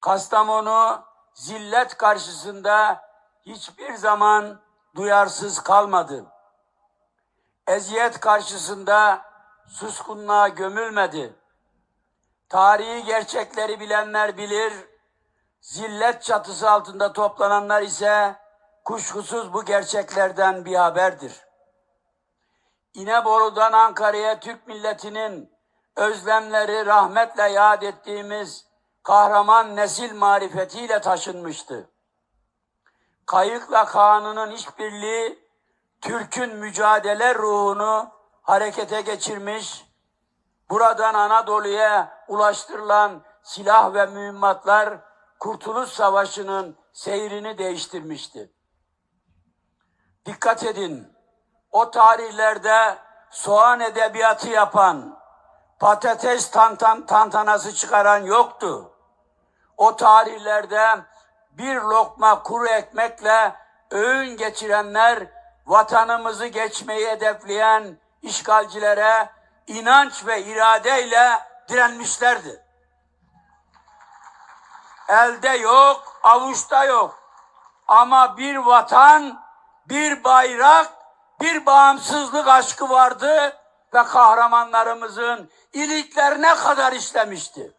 Kastamonu zillet karşısında hiçbir zaman duyarsız kalmadı. Eziyet karşısında suskunluğa gömülmedi. Tarihi gerçekleri bilenler bilir, zillet çatısı altında toplananlar ise kuşkusuz bu gerçeklerden bir haberdir. İnebolu'dan Ankara'ya Türk milletinin özlemleri rahmetle yad ettiğimiz kahraman nesil marifetiyle taşınmıştı. Kayıkla Kaan'ının işbirliği Türk'ün mücadele ruhunu harekete geçirmiş, buradan Anadolu'ya ulaştırılan silah ve mühimmatlar Kurtuluş Savaşı'nın seyrini değiştirmişti. Dikkat edin, o tarihlerde soğan edebiyatı yapan, patates tantan, tantanası çıkaran yoktu. O tarihlerde bir lokma kuru ekmekle öğün geçirenler vatanımızı geçmeyi hedefleyen işgalcilere inanç ve iradeyle direnmişlerdi. Elde yok, avuçta yok. Ama bir vatan, bir bayrak, bir bağımsızlık aşkı vardı ve kahramanlarımızın iliklerine kadar işlemişti.